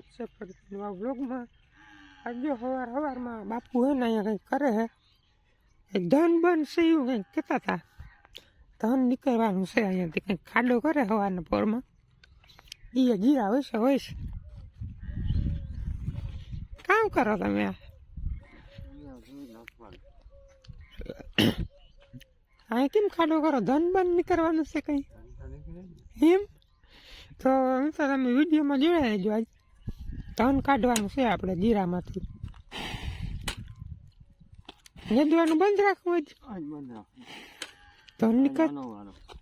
સ્વાગત છે નવા બ્લોગમાં આજે સવાર સવારમાં બાપુ હે ને અહીંયા કંઈક કરે છે એ ધન બન છે એવું કંઈક કહેતા હતા. ધન નીકળવાનું છે અહીંયાથી કંઈક ખાડો કરે સવારના પોરમાં. એ જીરા હોય છે હોય છે. કામ કરો તમે અહીં કેમ ખાડો કરો? ધન બન નીકળવાનું છે કંઈ? એમ? તો તમે વિડીયોમાં જોડાઈ જો આજ ધન કાઢવાનું છે આપણે જીરામાંથી નેદવાનું બંધ રાખવું જ ધન નીકળ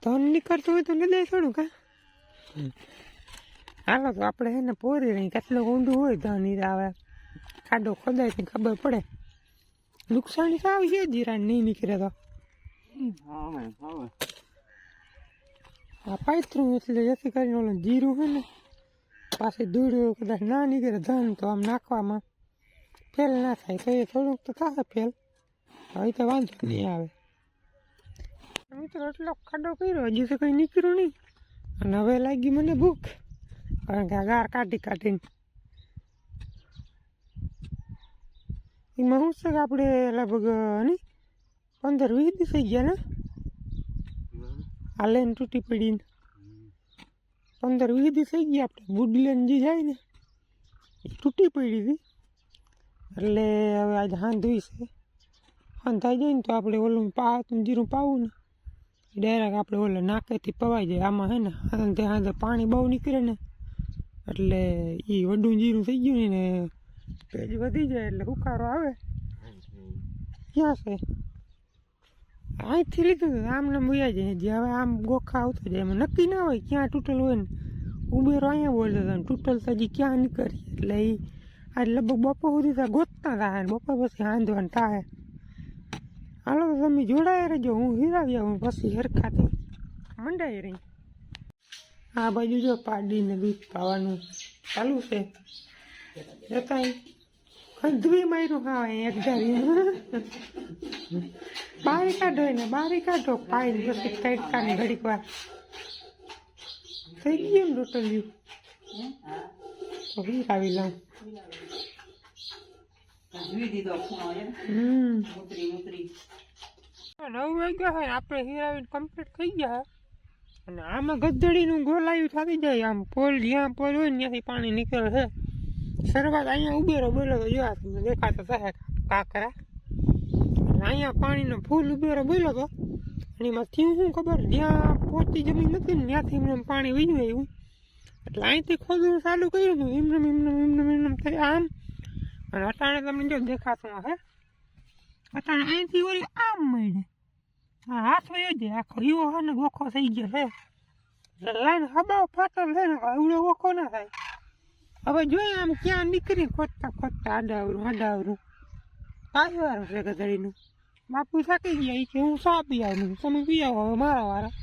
ધન નીકળતું હોય તો નદાય થોડું કા. હાલો તો આપણે એને પોરી રહી કેટલું ઊંડું હોય ધન હીરા આવે. ખાડો ખોદાય તો ખબર પડે. નુકસાન તો આવી છે જીરા નહીં નીકળે તો. આ પાયત્રું એટલે જેથી કરીને ઓલું જીરું હોય ને પાછી દૂડ્યું કદાચ ના નીકળે ધન તો આમ નાખવામાં ફેલ ના થાય. તો એ થોડુંક તો થાય ફેલ. હવે તો વાંધો નહીં આવે. મિત્રો એટલો ખાડો કર્યો હજી તો કંઈ નીકળ્યું નહીં. અને હવે લાગી મને ભૂખ. કારણ કે આ ગાર કાઢી કાઢીને. એમાં શું છે કે આપણે લગભગ નહીં પંદર વીસ દિવસ થઈ ગયા ને? આ લેન તૂટી પડીને. પંદર વીસ દિવસ થઈ ગયા આપણે વુડલેન્ડ જે જાય ને, એ તૂટી પડી હતી. એટલે હવે આજે હાંધવી છે. હાંધાઈ જાય ને તો આપણે ઓલું પાતું જીરું પાવું ને ડાયરેક્ટ આપણે ઓલે નાકેથી પવાઈ જાય. આમાં હે ને, હાંધે હાંધે પાણી બહુ નીકળે ને, એટલે એ વડું જીરું થઈ ગયું ને પેજ વધી જાય એટલે ઉકારો આવે. ક્યાં છે? અહીંથી લીધું હતું આમને મૂયા જાય. જે હવે આમ ગોખા આવતો જાય, એમાં નક્કી ના હોય ક્યાં તૂટેલ હોય ને. ઉબેરો અહીંયા બોલતો હતો તૂટેલ તો હજી ક્યાં નીકળી? એટલે એ આજ લગભગ બપોર સુધી તો ગોતતા થાય બપોર પછી હાંધવાનું થાય. હાલો તો તમે જોડાયા રહેજો, હું હિરાવી આવું, પછી હરખાથી મંડાઈ રહી. આ બાજુ જો પાડીને દૂધ પાવાનું ચાલુ છે. જતા ખંધવી માર્યું હા એક ધારી બારી કાઢો એને, બારી કાઢો. પાઈ પછી તડકાની ઘડીક વાર. થઈ ગયું રોટલ્યું તો હિરાવી લઉં. નવ વાગ્યા હોય, આપણે હિરાવીને કમ્પ્લીટ થઈ ગયા અને આમાં ગધડીનું ગોલાયું થતી જાય. આમ પોલ, જ્યાં પોલ હોય ત્યાંથી પાણી નીકળે છે. શરૂઆત અહીંયા ઉબેરો બોલો તો જોવા તમને દેખાતો થશે કાંકરા. અહીંયા પાણીનો ફૂલ ઉબેરો બોલ્યો તો. એમાં થયું શું ખબર? જ્યાં પોતી જમીન નથી ને, ત્યાંથી એમને પાણી વીજવું એવું એટલે અહીંથી ખોદવું ચાલુ કર્યું હતું. એમને એમને એમને એમને થઈ આમ. અને અટાણે તમને જો દેખાતું હે અટાણે અહીંથી વળી આમ મળે. હા હાથ વયો જાય આખો એવો ને, ગોખો થઈ ગયો છે. લાઈન હબાવ ફાટલ છે ને એવડો ગોખો ના થાય. હવે જોઈએ આમ ક્યાં નીકળી ખોદતા ખોદતા આડાવરું આડાવરું. પાછું વારો છે ગધડીનું? બાપુ થાકી ગયા કે હું સા પી આવું તમે પી આવો હવે મારા વાળા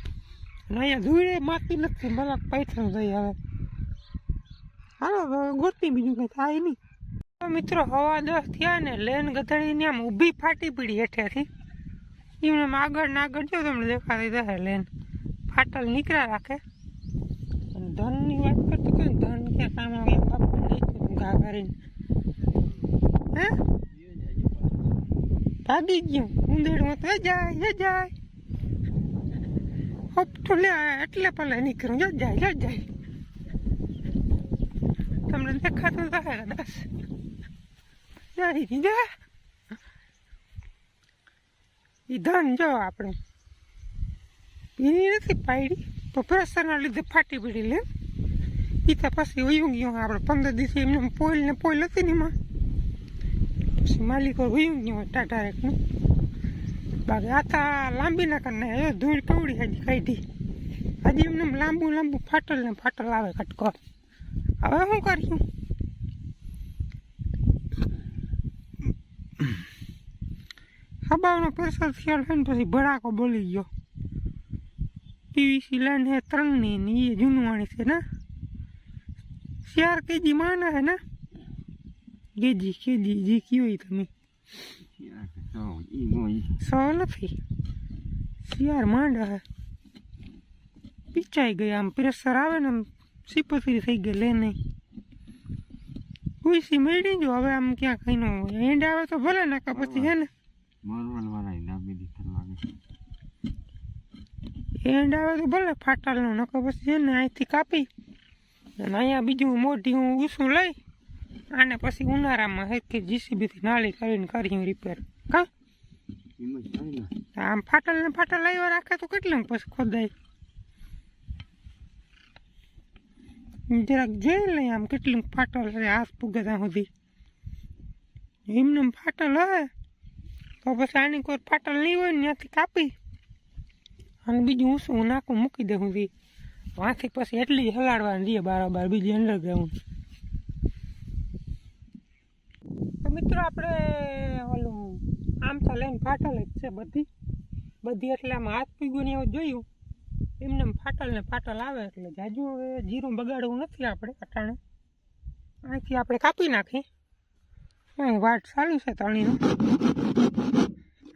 અને અહીંયા ધૂળે માતી નથી મલક પૈથણ થઈ હવે. હાલો ગોતી બીજું કંઈ થાય નહીં. મિત્રો, હવા દસ થયા ને લેન ગધડીની આમ ઊભી ફાટી પડી હેઠેથી. એમને આગળ ને આગળ જો તમને દેખાતી થશે લેન. ફાટલ નીકળ્યા રાખે. ધનની વાત કરતો કે ધન ક્યાં કામ આવે ઘા કરીને હે? ભાગી ગયું. ઉંદેડમાં તો જાય, હે જાય. હપતો લે, એટલે પેલા નીકળું જ જાય જ જાય. તમને દેખાતું તો હે દાસ. જાય જાય એ ધન જો આપણે. એની નથી પાડી તો પ્રેશરના લીધે ફાટી પડી લે. એ તો પછી વયું ગયું આપણે પંદર દિવસે એમને પોઈલ ને પોઈલ હતી ને એમાં. પછી માલિકો વયું ગયું ટાટા રેકનું. બાકી આ તા લાંબી ના કરીને ધૂળ કવડી હજી કાઢી. હજી એમને લાંબુ લાંબુ ફાટલ ને ફાટલ આવે કટકો. હવે શું કર્યું હબાવનો પ્રેશર થયો ને પછી ભડાકો બોલી ગયો. પીવીસી લાઈન ને ત્રણની ને એ જૂનવાણી છે, ને? ચાર કેજી માના હે ને? કેજી કેજી, જે કયો તમે? સો નથી. શિયાર માંડા હે પીચાઈ ગયા, આમ પ્રેશર આવે ને આમ સિપસરી થઈ ગઈ લે નહીં ખુશી મળી જો, હવે આમ ક્યાં કઈ નો એન્ડ આવે તો ભલે નાખા પછી હે ને? મોરવલ વાળા ડાબી દી કરવાની એન્ડ આવે તો ભલે ફાટાલનો, નકર પછી છે ને અહીંથી કાપી અને અહીંયા બીજું મોઢી હું ઊસું લઈ અને પછી ઉનાળામાં હેરખી જીસીબીથી નાળી કરીને કરી રિપેર કા? આમ ફાટલ ને ફાટલ આવ્યા રાખે તો કેટલું પછી ખોદાય? જરાક જોઈ લઈ આમ કેટલું ફાટલ છે હાથ પૂગે ત્યાં સુધી. એમને ફાટલ હોય તો પછી આની કોઈ ફાટલ નહીં હોય ને ત્યાંથી કાપી. અને બીજું શું નાખું, મૂકી દઉં સુધી વાંથી પછી એટલી હલાડવાની રહીએ બારોબાર, બીજી અંડરગ્રાઉન્ડ તો મિત્રો આપણે ઓલું આમ તો લઈને ફાટલ જ છે બધી. બધી એટલે આમ હાથ પીગું ને એવું જોયું. એમને એમ ફાટલ ને ફાટલ આવે એટલે જાજુ હવે જીરું બગાડવું નથી આપણે અટાણે. અહીંથી આપણે કાપી નાખી અહીં વાટ ચાલુ છે તણીનું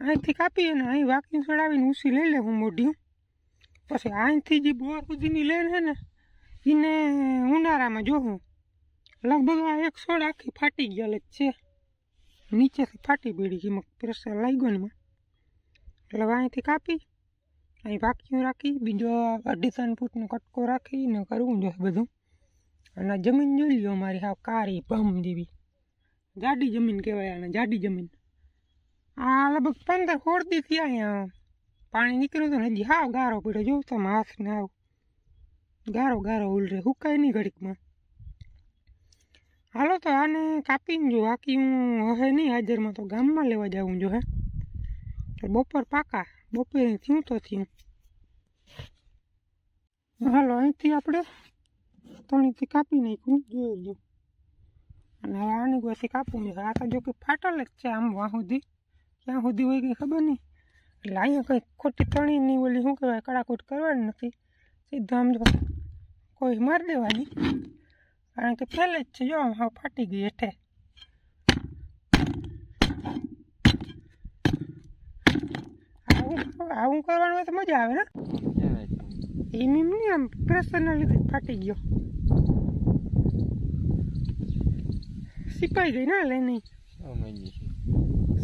અહીંથી કાપીએ ને અહીં વાકી ચડાવીને ઉસી લઈ લેવું મોઢિયું. પછી અહીંથી જે બોર સુધીની લેન છે ને એને ઉનાળામાં જોવું લગભગ આ એક સોળ આખી ફાટી ગયેલ જ છે નીચેથી ફાટી પડી એમાં પ્રેશર લાગ્યો ને એમાં એટલે હવે અહીંથી કાપી અહીં વાક્યું રાખી બીજો અઢી ત્રણ ફૂટનો કટકો રાખીને કરવું જોઈએ બધું અને આ જમીન જોઈ લ્યો અમારી હાવ કારી ભમ જેવી જાડી જમીન કહેવાય આને જાડી જમીન આ લગભગ પંદર સોળ દી થયા અહીંયા પાણી નીકળ્યું હતું ને હજી હાવ ગારો પડ્યો. જોઉં તમે હાથ ને આવ ગારો ગારો ઉલરે. હુકાય નહીં ઘડીકમાં હાલો તો આને કાપીને જો. બાકી હું હવે નહીં હાજરમાં તો ગામમાં લેવા જાઉં જો હે. તો બપોર પાકા. બપોરે થયું તો થયું. હાલો, અહીંથી આપણે તણીથી કાપી નાખ્યું. જોઈ લો અને હવે આની ગોથી કાપવું નહીં આ તો જો કે ફાટલ જ છે આમ વાં સુધી. ક્યાં સુધી હોય કંઈ ખબર નહીં. એટલે અહીંયા કંઈ ખોટી તણીની ઓલી શું કહેવાય કડાકૂટ કરવાની નથી. સીધા આમ જો કોઈ મારી દેવાની. કારણ કે પહેલે જ છે જો આમ હા ફાટી ગઈ હેઠે. આવું આવું કરવાનું હોય તો મજા આવે ને. એમ એમ નહીં આમ પ્રેશરના લીધે ફાટી ગયો. સિપાઈ ગઈ ના લે નહીં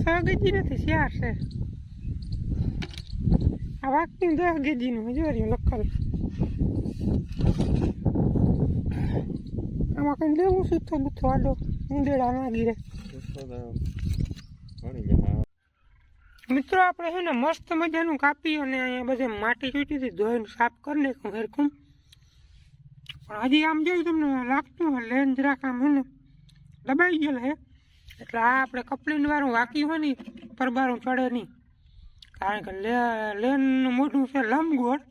સગજી નથી શિયાર છે. આ વાકની દસ ગેજીનું જો રહ્યું લખલ. આમાં કંઈ લેવું સુથો બુથો આડો ઉંદેડા ના ગીરે. મિત્રો, આપણે છે ને મસ્ત મજાનું કાપી અને અહીંયા બધે માટી ચૂંટી હતી, ધોઈને સાફ કરી નાખ્યું હેરખું. પણ હજી આમ જોયું તમને લાગતું હોય લેન જરાક આમ છે ને, દબાઈ ગયેલ હે. એટલે આ આપણે કપલીન વાળું વાક્યું હોય ને પરબારું ચડે નહીં. કારણ કે લેનનું મોઢું છે લંબગોળ.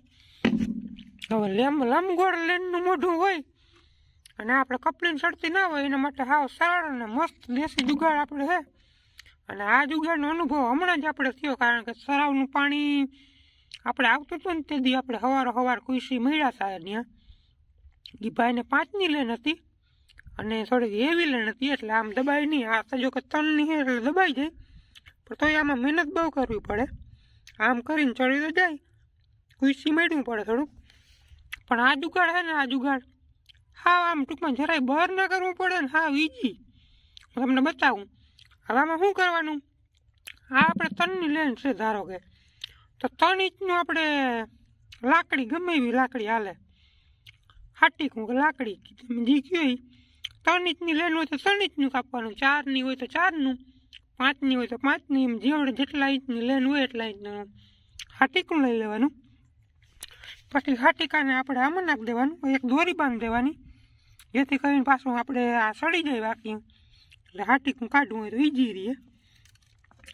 હવે લેમ, લંબગોળ લેનનું મોઢું હોય અને આપણે કપલીન ચડતી ના હોય, એના માટે હાવ સરળ અને મસ્ત દેશી જુગાડ આપણે છે અને આ જુગાડનો અનુભવ હમણાં જ આપણે થયો, કારણ કે સરાવનું પાણી આપણે આવતું હતું ને તે દી આપણે હવાર સવાર કુશી મળ્યા હતા ત્યાં. એ ભાઈને પાંચની લેન હતી અને થોડીક એવી લેન હતી, એટલે આમ દબાઈ નહીં. આ તો જો કે ત્રણની છે એટલે દબાઈ જાય. પણ તોય આમાં મહેનત બહુ કરવી પડે. આમ કરીને ચડી તો જાય. ખુશી મેળવું પડે થોડુંક. પણ આ જુગાડ છે ને, આ જુગાડ. હા આમ ટૂંકમાં જરાય બહાર ના કરવું પડે ને હા ઈજી. હું તમને બતાવું. હવે આમાં શું કરવાનું? આ આપણે ત્રણની લેન છે ધારો કે. તો ત્રણ ઇંચનું આપણે લાકડી, ગમે એવી લાકડી હાલે. હાટી કહું કે લાકડી. તમે જે કહો ઈ ત્રણ ઇંચની લેન હોય તો ત્રણ ઇંચનું કાપવાનું, ચારની હોય તો ચારનું. પાંચની હોય તો પાંચની એમ જેવડે જેટલા ઇંચની લેન હોય એટલા ઇંચના. હાટીકું લઈ લેવાનું. પછી હાટીકાને આપણે આમાં નાખી દેવાનું, એક દોરી બાંધી દેવાની. જેથી કરીને પાછું આપણે આ સડી જાય બાકી. એટલે હાટીકું કાઢવું હોય તો ઈજી રહીએ.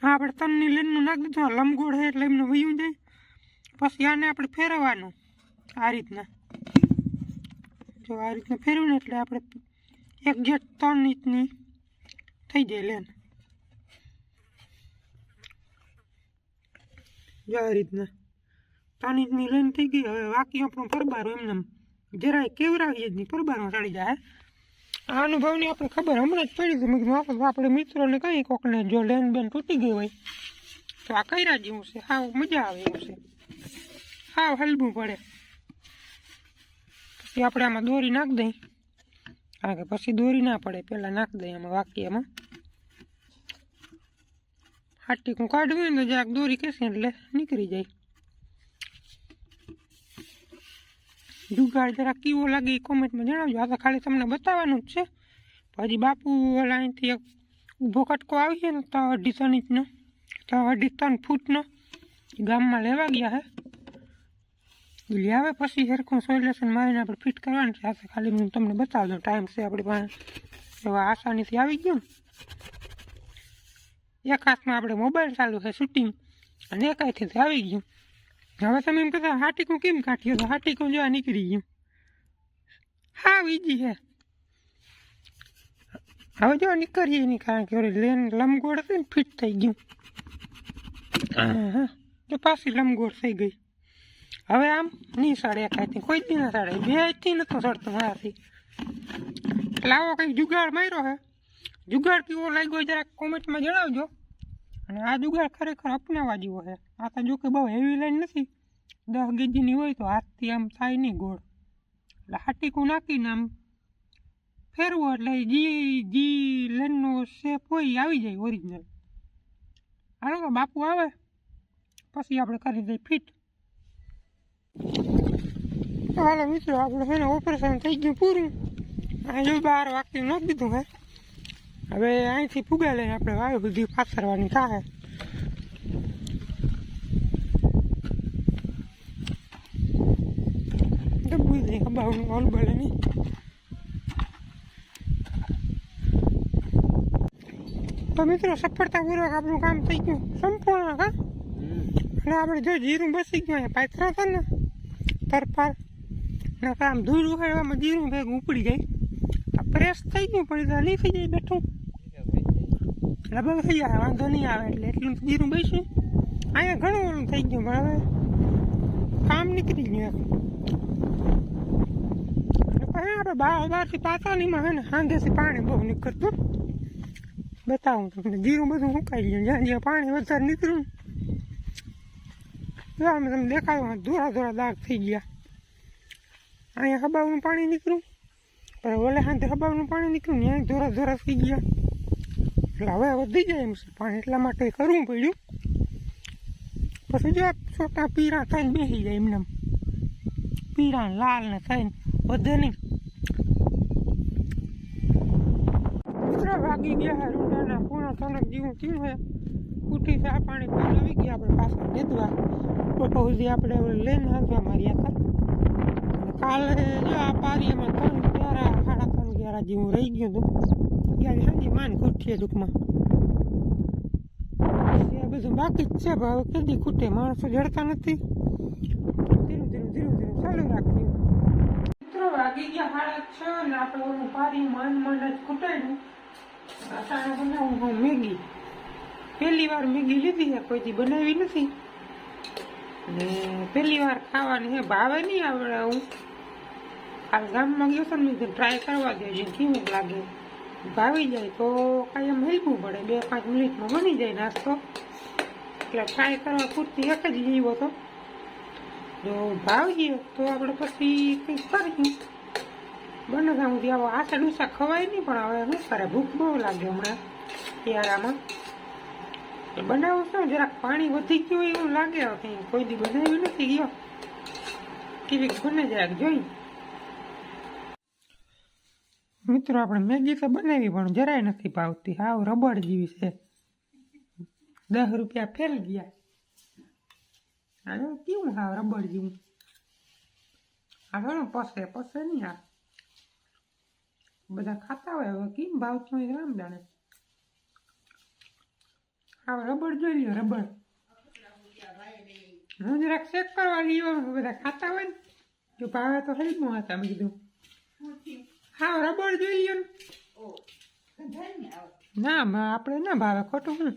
હા આપણે તનની લેનનું નાખી દીધું લંબગોળ છે એટલે એમને વયું જાય. પછી આને આપણે ફેરવવાનું આ રીતના. જો આ રીતના ફેરવીને એટલે આપણે એક જેટ ત્રણ ઇંચની થઈ જાય લેન. જો આ રીતના. પાણીની લઈને થઈ ગઈ, હવે વાકી આપણું પરબારો એમને એમ જરાય કેવરાવીએ જ નહીં પરબારો ચડી જાય આ અનુભવની આપણે ખબર હમણાં જ પડી હતી. મેં કીધું આપણે મિત્રોને કહીએ કોકને, જો લેન બેન તૂટી ગઈ હોય, તો આ કર્યા જેવું છે? હાવ મજા આવે એવું છે. હાવ હલવું પડે. પછી આપણે આમાં દોરી નાખી દઈ. કારણ કે પછી દોરી ના પડે, પહેલાં નાખી દઈએ એમાં વાક્યમાં. હાટીકું કાઢવું હોય ને તો જરાક દોરી કહેશે એટલે નીકળી જાય જુગાડ જરાક કેવો લાગે એ કોમેન્ટમાં જણાવજો આ તો ખાલી તમને બતાવવાનું જ છે. પછી બાપુ ઓલા અહીંથી એક ઊભો કટકો આવીએ ને તો અઢી ત્રણ ઇંચનો તો અઢી ત્રણ ફૂટનો ગામમાં લેવા ગયા હે. એટલે આવે પછી સરખું સોલ્યુશન મારીને આપણે ફિટ કરવાનું છે. આ તો ખાલી હું તમને બતાવી દઉં ટાઈમ છે આપણી પાસે. એવા આસાનીથી આવી ગયું ને. એક હાથમાં આપણે મોબાઈલ ચાલુ છે શૂટિંગ અને એક હાથેથી આવી ગયું. હવે તમે એમ કહેતા હાટીકું કેમ કાઢ્યું? તો હાટીકું જોવા નીકળી ગયું. હા ઈજી છે. હવે જો નીકળીએ નહીં કારણ કે ઓલી લેન લંબગોળ હતી ને ફિટ થઈ ગયું. હા. હા તો પાછી લંબગોળ થઈ ગઈ. હવે આમ નહીં સાડે એક હાથથી કોઈ દી ના સાડે. બે હાથથી નતો સડતો મારાથી. એટલે આવો કંઈક જુગાડ માર્યો હે જુગાડ કેવો લાગ્યો જરાક કોમેન્ટમાં જણાવજો. અને આ જુગાડ ખરેખર અપનાવવા જેવો છે. આ તો જો કે બહુ હેવી લાઈન નથી. દસ ગીજીની હોય તો હાથથી આમ થાય નહીં ગોળ. એટલે હાટીકું નાખીને આમ ફેરવો એટલે જી જી લેનનો શેપ હોય એ આવી જાય ઓરિજિનલ હાલો તો બાપુ આવે. પછી આપણે કરી દઈએ ફિટ હાલો મિત્રો, આપણે એને ઓપરેશન થઈ ગયું પૂરું. હજુ બહાર વાકી નાખી દીધું હે. હવે અહીંથી ફુગા લઈને આપણે વાયુ સુધી પાથરવાની થાય. ડબ્બું દઈ હબાવનું હલબલે નહીં તો મિત્રો, સફળતાપૂર્વક આપણું કામ થઈ ગયું. સંપૂર્ણ, હા? અને આપણે જો જીરું બસી ગયું, અહીંયા પાથરા હતા ને તરપાર ને આમ ધૂળ ઉખાડવામાં જીરું ભેગું ઉપડી જાય. પ્રેસ થઈ ગયું, પણ નહીં થઈ જાય બેઠું. લગભગ થઈ જાય વાંધો નહીં આવે એટલે એટલું જીરું બેસ્યું. અહીંયા ઘણું ઓલું થઈ ગયું, પણ હવે કામ નીકળી ગયું એમ. પછી આપણે બાર બારથી પાતાલીમાં હે ને સાંધેથી પાણી બહુ નીકળતું બતાવું તમને, જીરું બધું સુકાઈ ગયું, જ્યાં પાણી વધારે નીકળ્યું ત્યાં તમને દેખાયું ધોરા ધોરા દાગ થઈ ગયા. અહીંયા હબાવનું પાણી નીકળ્યું, પણ ઓલે સાંધે હબાવનું પાણી નીકળ્યું ત્યાં ધોરા ધોરા થઈ ગયા. એટલે હવે વધી જાય એમ છે. પાણી એટલા માટે કરવું પડ્યું. પછી જો છોટા પીરા થઈને બેસી જાય એમને પીરા લાલ ને થઈને વધે નહીં. મિત્રો વાગી ગયા રૂડાના પૂર્ણ થનક જેવું થયું છે ઉઠી ચા પાણી પીને આવી ગયા આપણે પાછા નેદવા બપોર સુધી આપણે લઈને હાંધવા માર્યા હતા. કાલે જો આ પારીમાં ત્રણ ગ્યારા સાડા ત્રણ ગ્યારા જેવું રહી ગયું હતું. ત્યારે સાંજે માન ખૂટીએ ટૂંકમાં એ બધું બાકી જ છે, ભાવ કેદી ખૂટે, માણસો જડતા નથી. ધીરું ધીરું ધીરું ધીરું, ચાલુ રાખ્યું મિત્રો, વાગી ગયા સાડા છ ને આપણે ઓલું પારી માંડ માંડ જ ખૂટાડ્યું. અટાણે બનાવું હું મેગી, પહેલી વાર મેગી લીધી છે કોઈથી બનાવી નથી. ને પહેલી વાર ખાવાની હે ભાવે નહીં આવડે હું કાલ ગામમાં ગયો હતો ને ટ્રાય કરવા દેજો, કેવું લાગે? ભાવી જાય તો કાંઈ એમ હેલવું પડે. બે પાંચ મિનિટમાં બની જાય નાસ્તો. એટલે ટ્રાય કરવા પૂરતી એક જ જીવો તો. જો ભાવીએ તો આપણે પછી કંઈક કરીશું. બને ત્યાં સુધી આવો. આશા ડુસા ખવાય નહીં, પણ હવે શું કરે ભૂખ બહુ લાગે હમણાં શિયાળામાં. બનાવો છો જરાક પાણી વધી ગયું એવું લાગે કંઈ. કોઈ દી બનાવ્યું નથી ગયો. કેવી બને જરાક જોઈ. મિત્રો, આપણે મેગી તો બનાવી, પણ જરાય નથી ભાવતી. હાવ રબડ જેવી છે. દસ રૂપિયા ફેલ ગયા. હવે કેવું હાવ રબડ જેવું? હાલો ઘણું પસે પસે નહીં આ બધા ખાતા હોય, હવે કેમ ભાવતું હોય રામ જાણે. હા રબડ જોઈ લ્યો, રબડ. હું જરાક ચેક કરવા લીધો બધા ખાતા હોય ને. જો ભાવે તો ખરીદવું હતા મેં કીધું. હા રબર જોઈ લ્યો ના. માં આપણે ના ભાવે ખોટું હું